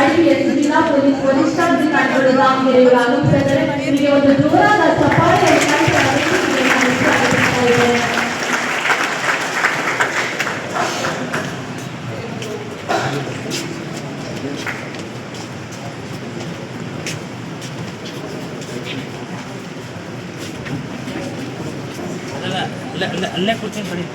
IPS ಜಿಲ್ಲಾ police ವರಿಷ್ಠಾಧಿಕಾರಿಗಳು ದಾವಣಗೆರೆಗೆ ಆಗಮಿಸಿದರೆ ನಿಮಗೆ ಒಂದು ಜೋರಾದ ಚಪ್ಪಾಳೆಯನ್ನು ಕಳಿಸಿ ನಾನು ಸ್ವಾಗತಿಸ್ತಾ ಇದ್ದೇನೆ. ಅಲ್ಲ ಅಲ್ಲೇ ಅಲ್ಲೇ ಅಲ್ಲೇ ಕೂರ್ಚೊಂಡು ಬನ್ನಿ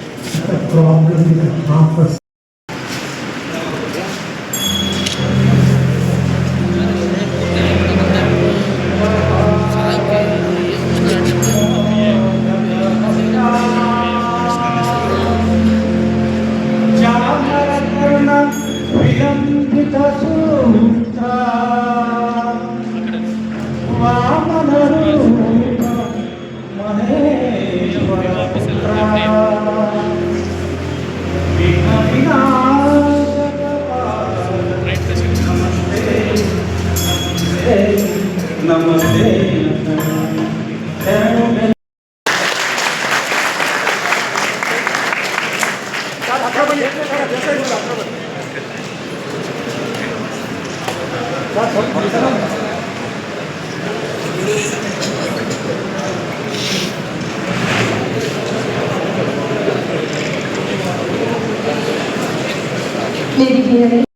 Thank you.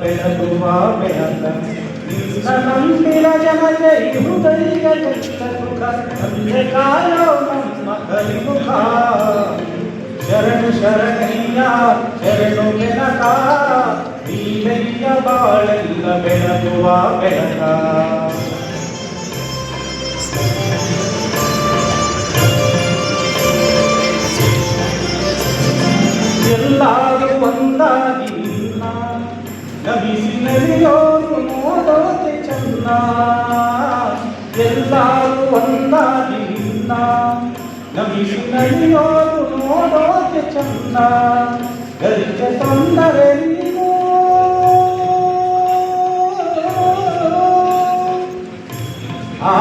பெறகுவா பெறந்த ಬೆಳಕ ಶರಣು ಶರಣಯ್ಯ ಶರಣು ಬೆಳಕ ನೀರಯ್ಯ ಬಾಳೆಲ್ಲ ಬೆಳಗುವ ಬೆಳಕ ನಿನ್ನ ನಂಬಿನ ಜನತೆ ಹೃದಯ ಕೆಟ್ಟ ಸುಖ ತಂದೆ ಕಾಯೋ ನಮ್ಮ ಕಲಿಮುಖ ಶರಣು ಶರಣಯ್ಯ ಶರಣು ಬೆಳಕ ನೀರಯ್ಯ ಬಾಳೆಲ್ಲ ಬೆಳಗುವ ಬೆಳಕ ಎಲ್ಲರೂ ಒಂದಾಗಿ ನಿನ್ನ ನಮಿಸಿ ನಲಿಯೋರು ನೋಡೋತೆ ಚಂದ ಎಲ್ಲರೂ ಒಂದಾಗಿ ನಿನ್ನ ನಮಿಸಿ ನಲಿಯೋರು ನೋಡೋತೆ ಚಂದ ಗರಿಕ ತೊಂದರೆ ನೀನು ಆ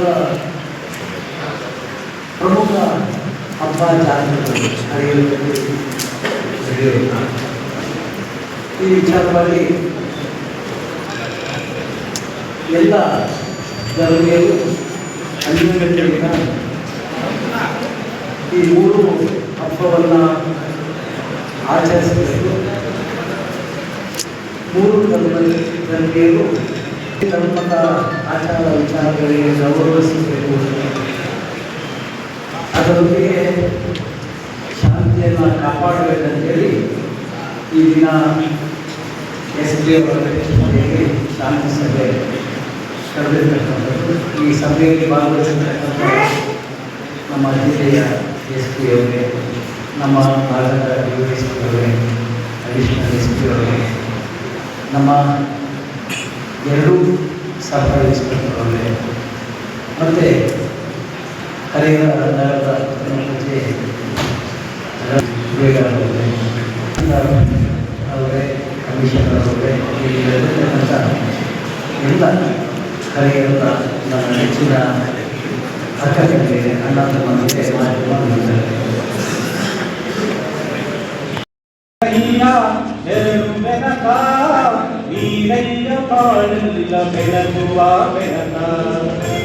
ಧರ್ಮದ ಪ್ರಮುಖ ಹಬ್ಬ ಜಾತಿ ನಡೆಯುತ್ತದೆ ನಡೆಯುವುದು ಈ ವಿಚಾರವಾಗಿ ಎಲ್ಲ ಧರ್ಮೀಯರು ಅನ್ಯೋನ್ಯತೆಯಿಂದ ಈ ಮೂರು ಹಬ್ಬವನ್ನು ಆಚರಿಸಬೇಕು. ಮೂರು ಧರ್ಮ ಧರ್ಮೀಯರು ಧರ್ಮದ ಆಚಾರ ವಿಚಾರಗಳಿಗೆ ಗೌರವಿಸಬೇಕು ಅದರೊಂದಿಗೆ ಶಾಂತಿಯನ್ನು ಕಾಪಾಡಬೇಕಂತೇಳಿ ಈ ದಿನ ಎಸ್ ಡಿ ಅವರಲ್ಲಿ ಶಾಂತಿ ಸಭೆ ಕರೆದಿರ್ತಕ್ಕಂಥದ್ದು. ಈ ಸಭೆಯಲ್ಲಿ ಭಾಗವಹಿಸಿರ್ತಕ್ಕಂಥ ನಮ್ಮ ಜಿಲ್ಲೆಯ ಎಸ್ ಪಿ ಅವರೇ, ನಮ್ಮ ಭಾಗದ ಯು ಎಸ್ ಪಿ ಅವರೇ, ಅಡಿಷನಲ್ ಎಸ್ ಪಿ ಅವರೇ, ನಮ್ಮ ಎರಡೂ ಸಹಕಾರ ಇನ್ಸ್ಪೆಕ್ಟರ್ ಅವರೇ ಮತ್ತು ಹರಿಹರ ನಗರದ ಪ್ರಮುಖತೆ ಅವರೇ ಅವರೇ ಕಮಿಷನರ್ ಅವರೇ ಇಲ್ಲಿರ್ತಕ್ಕಂಥ ಎಲ್ಲ ಹರಿಹರದ ನನ್ನ ನೆಚ್ಚಿನ ಅಕ್ಕ ತಂಗಿಯರೇ ಅಣ್ಣ ತಮ್ಮಂದಿರೇ ಮಾಧ್ಯಮ ಅಯ್ಯ ಎರಡು आनंद मेरा दुआ मेरा नाम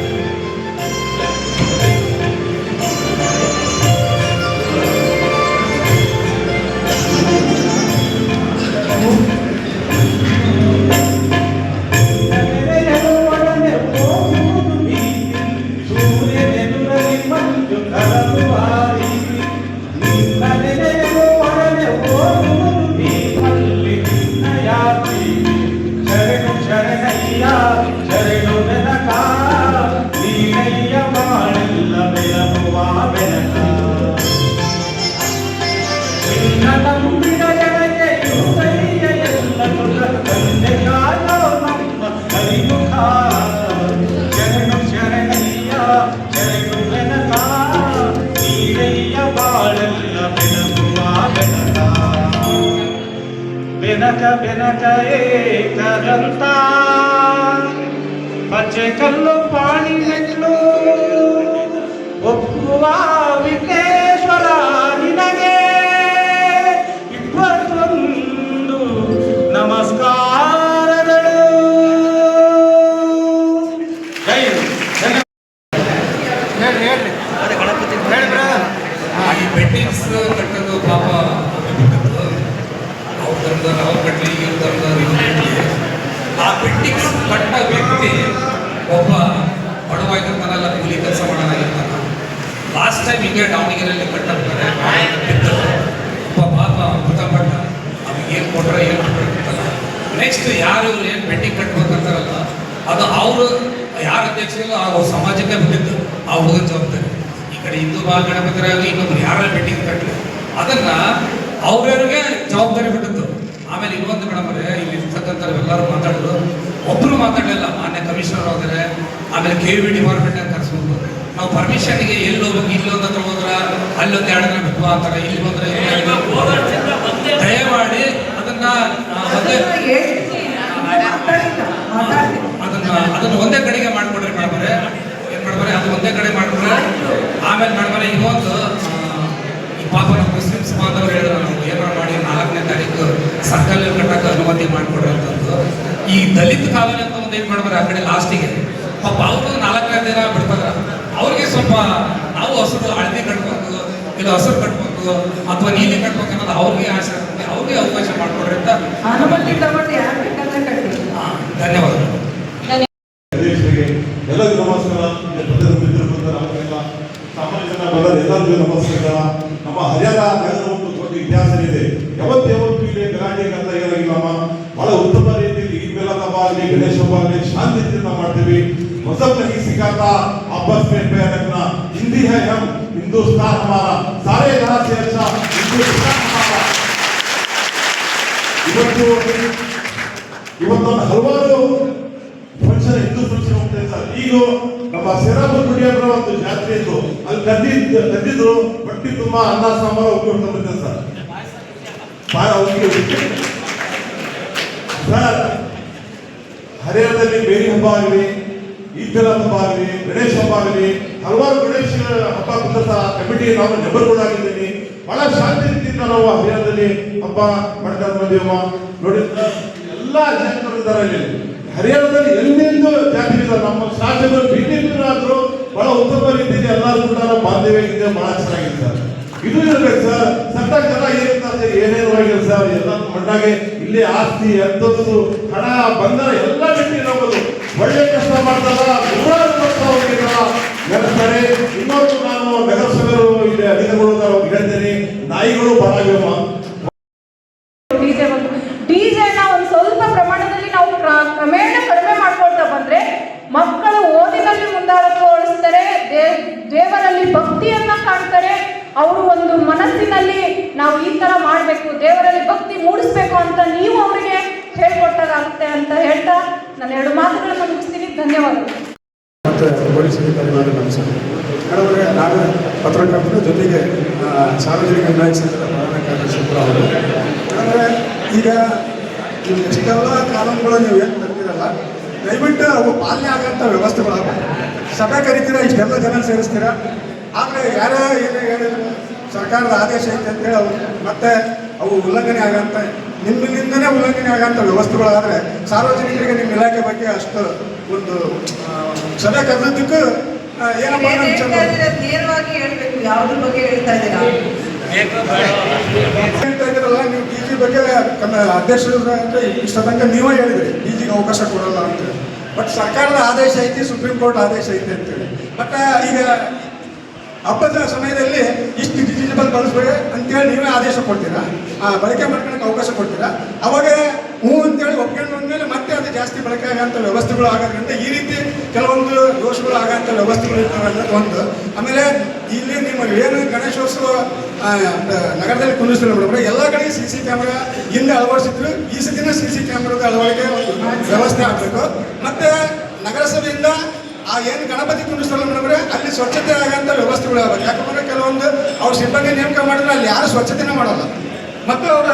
వెనక వెనకయే కదంతా పచ్చే కళ్ళు పాడినట్లు ఒప్పువా ಕಟ್ಟಲಿ ಆ ಬಿಟ್ಟಿಗೆ ಪಟ್ಟ ವ್ಯಕ್ತಿ ಒಬ್ಬ ಬಡವಾಗಿರ್ತಾನಲ್ಲ ಕೂಲಿ ಕೆಲಸ ಮಾಡೋನಾಗಿರ್ತಾನ. ಲಾಸ್ಟ್ ಟೈಮ್ ಹಿಂಗೆ ದಾವಣಗೆರೆಯಲ್ಲಿ ಕಟ್ಟ ಬಿದ್ದು ಒಬ್ಬ ಪಾಪ ಮೃತಪಟ್ಟ ಅವ್ನಿಗೆ ಏನು ಕೊಟ್ರೆ ಏನು ಕೊಟ್ಟಿರ್ತಾನ ನೆಕ್ಸ್ಟ್ ಯಾರು ಇವ್ರು ಏನು ಬೆಟ್ಟಿಂಗ್ ಕಟ್ಟಬೇಕಂತಾರಲ್ಲ ಅದು ಅವರು ಯಾರು ಅಧ್ಯಕ್ಷರಿಲ್ಲ, ಆ ಸಮಾಜಕ್ಕೆ ಬಂದಿದ್ದು ಆ ಹುಡುಗ ಜವಾಬ್ದಾರಿ. ಈ ಕಡೆ ಹಿಂದೂ ಬಾ ಗಣಪತಿರಾಗಲಿ ಇನ್ನೊಬ್ರು ಯಾರು ಬೆಟ್ಟಿಗೆ ಕಟ್ಟಲಿ ಅದನ್ನು ಅವ್ರವ್ರಿಗೆ ಜವಾಬ್ದಾರಿ ಬಿಟ್ಟಿದ್ದು ಆಮೇಲೆ ಇನ್ನೊಂದು ಮೇಡಮರೇ ಇಲ್ಲಿ ಇರ್ತಕ್ಕಂಥವ್ರು ಎಲ್ಲರೂ ಮಾತಾಡಿದ್ರು ಒಬ್ಬರು ಮಾತಾಡಲಿಲ್ಲ. ಮಾನ್ಯ ಕಮಿಷನರ್ ಹೋದರೆ ಆಮೇಲೆ ಕೆ ವಿ ಡಿಪಾರ್ಟ್ಮೆಂಟ್ ಅಂತ ಕರೆಸ್ಬೋದು ನಾವು ಪರ್ಮಿಷನ್ಗೆ ಎಲ್ಲಿ ಹೋಗ್ಬೇಕು, ಇಲ್ಲಿ ಒಂದು ಹತ್ರ ಹೋದ್ರ ಅಲ್ಲೊಂದು ಎರಡು ದಿನ ಬಿಟ್ಟು ಅಂತಾರೆ ಇಲ್ಲಿ ಬಂದ್ರೆ ದಯಮಾಡಿ ಅದನ್ನ ಅದನ್ನ ಅದನ್ನ ಒಂದೇ ಕಡೆಗೆ ಮಾಡ್ಕೊಡ್ರಿ ಮೇಡಮ್ರೆ ಏನ್ ಮಾಡ್ಬಾರೆ ಅದು ಒಂದೇ ಕಡೆ ಮಾಡ್ಕೊಡ್ರೆ. ಆಮೇಲೆ ಮೇಡಮ್ರೆ ಇನ್ನೊಂದು ಈ ಪಾಪ ಮುಸ್ಲಿಮ್ಸ್ ಬಾಂಧವರು ಹೇಳಿದ್ರು ಏನಾರು ದಲಿತ ಕಾಲೋನಿ ಅಂತ ಒಂದು ಏನ್ ಮಾಡ್ಬಾರ ಆ ಕಡೆ ಲಾಸ್ಟಿಗೆ ಪಾಪ ಅವರು ನಾಲ್ಕನೇ ದಿನ ಬಿಡ್ತಾರ. ಅವ್ರಿಗೆ ಸ್ವಲ್ಪ ನಾವು ಹಸಿರು ಹಳದಿ ಕಟ್ಬೇಕು ಇಲ್ಲ ಹಸಿರು ಕಟ್ಬೇಕು ಅಥವಾ ನೀಲಿ ಕಟ್ಬೇಕು ಅನ್ನೋದು ಅವ್ರಿಗೆ ಆಸೆ ಆಗ್ತದೆ. ಅವ್ರಿಗೆ ಅವಕಾಶ ಮಾಡ್ಕೊಡ್ರಿ ಅಂತ ಧನ್ಯವಾದ. ಧನ್ಯವಾದಗಳು ಎಲ್ಲರಿಗೂ ನಮಸ್ಕಾರ. ಸಾಮಾನ್ಯ ಜನ ಎಲ್ಲರಿಗೂ ನಮಸ್ಕಾರ. ನಮ್ಮ ಹರಿಯಾಣ ಒಂದು ದೊಡ್ಡ ಇತಿಹಾಸ ಇದೆ ಯಾವತ್ತು ಯಾವತ್ತು ಇಲ್ಲಿ ಗಲಾಟೆ ಅಂತ ಏನಾಗಿಲ್ಲಮ್ಮ ಬಹಳ ಉತ್ತಮ ಬೆಲ್ಲ ಹಬ್ಬ ಆಗಲಿ ಗಣೇಶ ಹಬ್ಬ ಆಗಲಿ ಶಾಂತಿಯಿಂದ ಮಾಡ್ತೀವಿ मजहब नहीं सिखाता आपस में प्यार रखना हिंदी है हम हिंदुस्तान हमारा सारे जहां से अच्छा हिंदुस्तान हमारा ಇವತ್ತು ಇವತ್ತು ಒಂದು ಹಲವಾರು ಫಂಕ್ಷನ್ ಹಿಂದೂ ಫಂಕ್ಷನ್ ಹೋಗ್ತಾ ಇದೆ ಸರ್ ಈಗ ನಮ್ಮ ಸೇರಾಪುರ ಗುಡಿ ಹತ್ರ ಒಂದು ಜಾತ್ರೆ ಇತ್ತು ಅಲ್ಲಿ ಗದ್ದಿ ಗದ್ದಿದ್ರು ಬಟ್ಟಿ ತುಂಬಾ ಅನ್ನ ಸಾಂಬಾರು ಉಪಯೋಗ ಬಂದಿದೆ ಸರ್ ಸರ್ ಹರಿಯಾಣದಲ್ಲಿ ಬೇರೆ ಹಬ್ಬ ಆಗಲಿ ಈತರ ಹಬ್ಬ ಆಗಲಿ, ಗಣೇಶ ಹಬ್ಬ ಆಗಲಿ, ಹಲವಾರು ಗಣೇಶ ಹಬ್ಬ ಕುಟುಂಬ ಕಮಿಟಿ ನಾವು ಆಗಿದ್ದೀನಿ ಬಹಳ ಶಾಂತಿ ರೀತಿಯಿಂದ ನಾವು ಹರಿಯಾಣದಲ್ಲಿ ಹಬ್ಬ ಮಾಡ್ತಾ ಬಂದೀವಮ್ಮ ನೋಡಿ, ಎಲ್ಲ ಜಾತಿಗಳು ಇದ್ದಾರೆ ಇಲ್ಲಿ ಹರಿಯಾಣದಲ್ಲಿ ಎಲ್ಲಿಂದ ಜಾತಿ ಇದ್ದಾರೆ ನಮ್ಮ ಶಾಸಕರು ಬಿಜೆಪಿ ಬಹಳ ಉತ್ತಮ ರೀತಿಯಲ್ಲಿ ಎಲ್ಲರೂ ಕೂಡ ನಮ್ಮ ಬಾಂಧವ್ಯ ಬಹಳ ಚೆನ್ನಾಗಿದೆ ಸರ್. ಇದು ಇರಬೇಕು ಸರ್. ಸರ್ಕಾರ ಜನ ಏನಿರ್ತಾರೆ ಏನೇನು ಸರ್? ಎಲ್ಲ ಮಣ್ಣಾಗೆ ಇಲ್ಲಿ ಆಸ್ತಿ ಅಂತದ್ದು ಹಣ ಬಂಧನ ಎಲ್ಲ ಬಿಟ್ಟು ಹೋಗೋದು ಒಳ್ಳೆ ಅವರು ಒಂದು ಮನಸ್ಸಿನಲ್ಲಿ ನಾವು ಈ ತರ ಮಾಡಬೇಕು, ದೇವರಲ್ಲಿ ಭಕ್ತಿ ಮೂಡಿಸ್ಬೇಕು ಅಂತ ನೀವು ಅವರಿಗೆ ಹೇಳ್ಕೊಟ್ಟಾಗುತ್ತೆ ಅಂತ ಹೇಳ್ತಾ ನಾನು ಎರಡು ಮಾತುಗಳನ್ನು ಮುಗಿಸ್ತೀನಿ. ಧನ್ಯವಾದಗಳು. ಮತ್ತು ಪೊಲೀಸ್ ನಾನು ಪತ್ರಕರ್ತರ ಜೊತೆಗೆ ಸಾರ್ವಜನಿಕ ನ್ಯಾಯ ಸಂಘದ ಪ್ರಧಾನ ಅವರು. ಅಂದರೆ ಈಗ ನೀವು ಕಾನೂನುಗಳು ನೀವು ಏನು ತರ್ತೀರಲ್ಲ ದಯವಿಟ್ಟು ಅವು ಪಾಲನೆ ಆಗೋಂಥ ವ್ಯವಸ್ಥೆಗಳಾಗಬೇಕು ಸಭೆ ಕರಿತೀರಾ, ಇಷ್ಟೆಲ್ಲ ಜನ ಸೇರಿಸ್ತೀರಾ? ಆದರೆ ಯಾರೋ ಏನು ಹೇಳಿದ್ರು ಸರ್ಕಾರದ ಆದೇಶ ಐತೆ ಅಂತೇಳಿ ಅವು ಮತ್ತೆ ಅವು ಉಲ್ಲಂಘನೆ ಆಗಂತ ನಿಮ್ಮಿಂದನೇ ಉಲ್ಲಂಘನೆ ಆಗಂತ ವ್ಯವಸ್ಥೆಗಳಾದರೆ ಸಾರ್ವಜನಿಕರಿಗೆ ನಿಮ್ಮ ಇಲಾಖೆ ಬಗ್ಗೆ ಅಷ್ಟು ಒಂದು ಸಭೆ ಕರೆದಿದ್ದಕ್ಕೂ ಏನಪ್ಪ ನೇರವಾಗಿ ಹೇಳ್ಬೇಕು ಯಾವ್ದ್ರ ಬಗ್ಗೆ ಹೇಳ್ತಾ ಇದ್ದೀರಾ? ಹೇಳ್ತಾ ಇದ್ದೀರಲ್ಲ ನೀವು ಡಿ ಜಿ ಬಗ್ಗೆ ಕನ್ನ ಅಧ್ಯಕ್ಷರ ಹತ್ರ ಇಷ್ಟ ತನಕ ನೀವೇ ಹೇಳಿದ್ರಿ. ಡಿ ಜಿಗೆ ಅವಕಾಶ ಕೊಡಲ್ಲ ಅಂತ ಬಟ್ ಸರ್ಕಾರದ ಆದೇಶ ಐತಿ ಸುಪ್ರೀಂ ಕೋರ್ಟ್ ಆದೇಶ ಐತಿ ಅಂತೇಳಿ ಬಟ್ ಈಗ ಹಬ್ಬದ ಸಮಯದಲ್ಲಿ ಇಷ್ಟು ಡಿಜಿಟಲ್ ಬಳಸ್ಬೇಕು ಅಂತೇಳಿ ನೀವೇ ಆದೇಶ ಕೊಡ್ತೀರಾ? ಆ, ಬಳಕೆ ಮಾಡ್ಕೊಳಕ್ಕೆ ಅವಕಾಶ ಕೊಡ್ತೀರಾ? ಅವಾಗ ಹ್ಞೂ ಅಂತೇಳಿ ಒಪ್ಕೊಂಡು ಬಂದ್ಮೇಲೆ ಮತ್ತೆ ಅದು ಜಾಸ್ತಿ ಬಳಕೆ ಆಗೋಂಥ ವ್ಯವಸ್ಥೆಗಳು ಆಗೋದ್ರಿಂದ ಈ ರೀತಿ ಕೆಲವೊಂದು ದೋಷಗಳು ಆಗೋಂಥ ವ್ಯವಸ್ಥೆಗಳು ಇರ್ತವೆ ಅನ್ನೋದು ಒಂದು. ಆಮೇಲೆ ಇಲ್ಲಿ ನಿಮ್ಮ ಏನು ಗಣೇಶೋತ್ಸವ ನಗರದಲ್ಲಿ ಕುಂದಿಸ್ತಾರೆ ಮೇಡಮ್ ಎಲ್ಲ ಕಡೆ ಸಿ ಸಿ ಕ್ಯಾಮ್ರಾ ಹಿಂದೆ ಅಳವಡಿಸಿದ್ರು. ಈ ಸತಿನ ಸಿ ಸಿ ಕ್ಯಾಮ್ರಾದ ಅಳವಡಿಕೆ ವ್ಯವಸ್ಥೆ ಆಗಬೇಕು. ಮತ್ತೆ ನಗರಸಭೆಯಿಂದ ಆ ಏನು ಗಣಪತಿ ಕುಂದಿಸ್ತಾರಲ್ಲ ಮೇಡಮ್ರೆ, ಅಲ್ಲಿ ಸ್ವಚ್ಛತೆ ಆಗಂತ ವ್ಯವಸ್ಥೆಗಳು ಯಾಕಂದ್ರೆ ಕೆಲವೊಂದು ಅವ್ರ ಸಿಬ್ಬಂದಿ ನೇಮಕ ಮಾಡಿದ್ರೆ ಅಲ್ಲಿ ಯಾರು ಸ್ವಚ್ಛತೆನೇ ಮಾಡಲ್ಲ. ಮತ್ತು ಅವರ